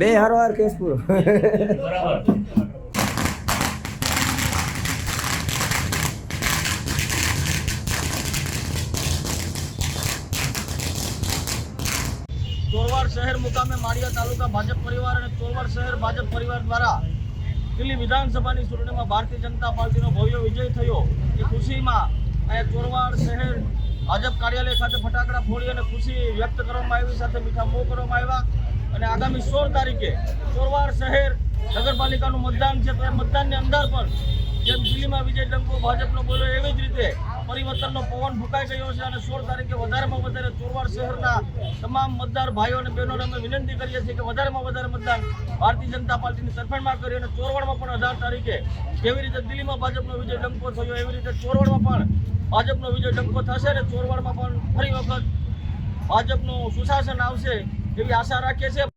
બે હારો હાર કેસ પૂરો. ચોરવાડ શહેર મુકામે માળિયા તાલુકા ભાજપ પરિવાર અને ચોરવાડ શહેર ભાજપ પરિવાર દ્વારા દિલ્હી વિધાનસભાની ચૂંટણીમાં ભારતીય જનતા પાર્ટીનો ભવ્ય વિજય થયો. એ ખુશીમાં અહીંયા ચોરવાડ શહેર ભાજપ કાર્યાલય ખાતે ફટાકડા ફોડી અને ખુશી વ્યક્ત કરવામાં આવી, સાથે મીઠા મોં કરવામાં આવ્યા અને આગામી સોળ તારીખે ચોરવાડ શહેર નગરપાલિકાનું મતદાન છે, તો એ મતદાનની અંદર પણ જેમ દિલ્હીમાં વિજય ડંકો ભાજપનો બોલ્યો એવી જ રીતે પરિવર્તનનો પવન ફૂંકાઈ ગયો છે અને સોળ તારીખે વધારેમાં વધારે ચોરવાડ શહેરના તમામ મતદાર ભાઈઓ અને બહેનોને અમે વિનંતી કરીએ છીએ કે વધારેમાં વધારે મતદાન ભારતીય જનતા પાર્ટીની તરફેણમાં કરી અને ચોરવાડમાં પણ અઢાર તારીખે જેવી રીતે દિલ્હીમાં ભાજપનો વિજય ડંકો થયો, એવી રીતે ચોરવાડમાં પણ ભાજપનો વિજય ડંકો થશે અને ચોરવાડમાં પણ ફરી વખત ભાજપનું સુશાસન આવશે એવી આશા રાખીએ છીએ.